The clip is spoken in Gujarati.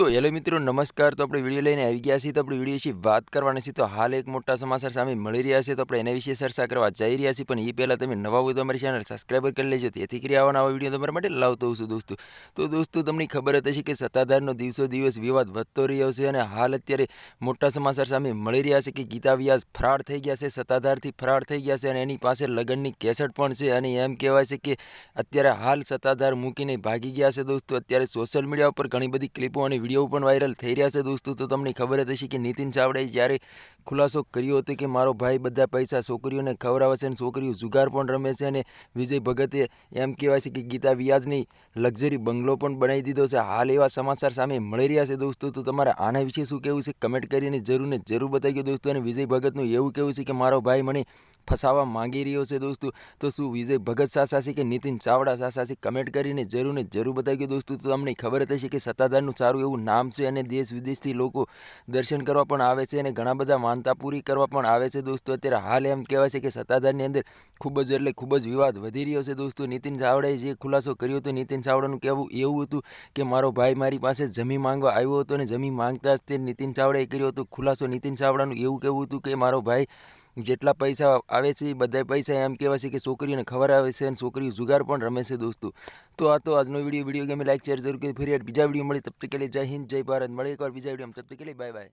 તો હેલો મિત્રો, નમસ્કાર. તો આપણે વીડિયો લઈને આવી ગયા છીએ. તો આપણે વીડિયો વિશે વાત કરવાની છે તો હાલ એક મોટા સમાચાર સામે મળી રહ્યા છે. તો આપણે એના વિશે ચર્ચા કરવા જઈ રહ્યા છીએ. પણ એ પહેલાં તમે નવા હોય તો અમારી ચેનલ સબસ્ક્રાઈબર કરી લેજો. તેથી કરી આવા નવા વીડિયો તમારા માટે લાવતો છું, દોસ્તો. તો દોસ્તો, તમને ખબર જ હશે કે સત્તાધારનો દિવસો દિવસ વિવાદ વધતો રહ્યો છે અને હાલ અત્યારે મોટા સમાચાર સામે મળી રહ્યા છે કે ગીતા વ્યાસ ફરાર થઈ ગયા છે. સત્તાધારથી ફરાર થઈ ગયા છે અને એની પાસે લગ્નની કેસેટ પણ છે અને એમ કહેવાય છે કે અત્યારે હાલ સત્તાધાર મૂકીને ભાગી ગયા છે, દોસ્તો. અત્યારે સોશિયલ મીડિયા ઉપર ઘણી બધી ક્લિપો અને વીડિયો પણ વાયરલ થઈ રહ્યા છે દોસ્તો. તો તમને ખબર જ હશે કે નીતિન ચાવડાએ જ્યારે ખુલાસો કર્યો હતો કે મારો ભાઈ બધા પૈસા છોકરીઓને ખવડાવે છે અને છોકરીઓ જુગાર પણ રમે છે અને વિજય ભગતે એમ કહેવાય છે કે ગીતા વ્યાજની લક્ઝરી બંગલો પણ બનાવી દીધો છે. હાલ એવા સમાચાર સામે મળી રહ્યા છે દોસ્તો. તો તમારે આના વિશે શું કહેવું છે? કમેન્ટ કરીને જરૂર ને જરૂર બતાવી દોસ્તો. અને વિજય ભગતનું એવું કહેવું છે કે મારો ભાઈ મને ફસાવા માંગી રહ્યો છે દોસ્તો. તો શું વિજય ભગત સાસા છે કે નીતિન ચાવડા સાસા છે? કમેન્ટ કરીને જરૂર ને જરૂર બતાવી દોસ્તો. તો તમને ખબર હશે કે સત્તાધારનું સારું એવું નામ છે અને દેશ વિદેશથી લોકો દર્શન કરવા પણ આવે છે અને ઘણા બધા માનતા પૂરી કરવા પણ આવે છે દોસ્તો. અત્યારે હાલ એમ કહેવાય છે કે સત્તાધારની અંદર ખૂબ જ એટલે ખૂબ જ વિવાદ વધી રહ્યો છે દોસ્તો. નીતિન ચાવડાએ જે ખુલાસો કર્યો હતો નીતિન ચાવડાનું કહેવું એવું હતું કે મારો ભાઈ મારી પાસે જમીન માંગવા આવ્યો હતો અને જમીન માંગતા જ તે નીતિન ચાવડાએ કર્યો હતો ખુલાસો. નીતિન ચાવડાનું એવું કહેવું હતું કે મારો ભાઈ જેટલા પૈસા આવે છે એ બધા પૈસા એમ કહેવાય છે કે છોકરીઓને ખબર આવે છે અને છોકરીઓ જુગાર પણ રમે છે દોસ્તો. તો આ તો આજનો વીડિયો વીડિયો ગમે લાઈક, શેર જરૂર કરી. ફરી બીજા વીડિયો મળી. તબ તક કે જય હિન્દ, જય ભારત. મળે એકવાર બીજા વીડિયો તબ તક કે બાય બાય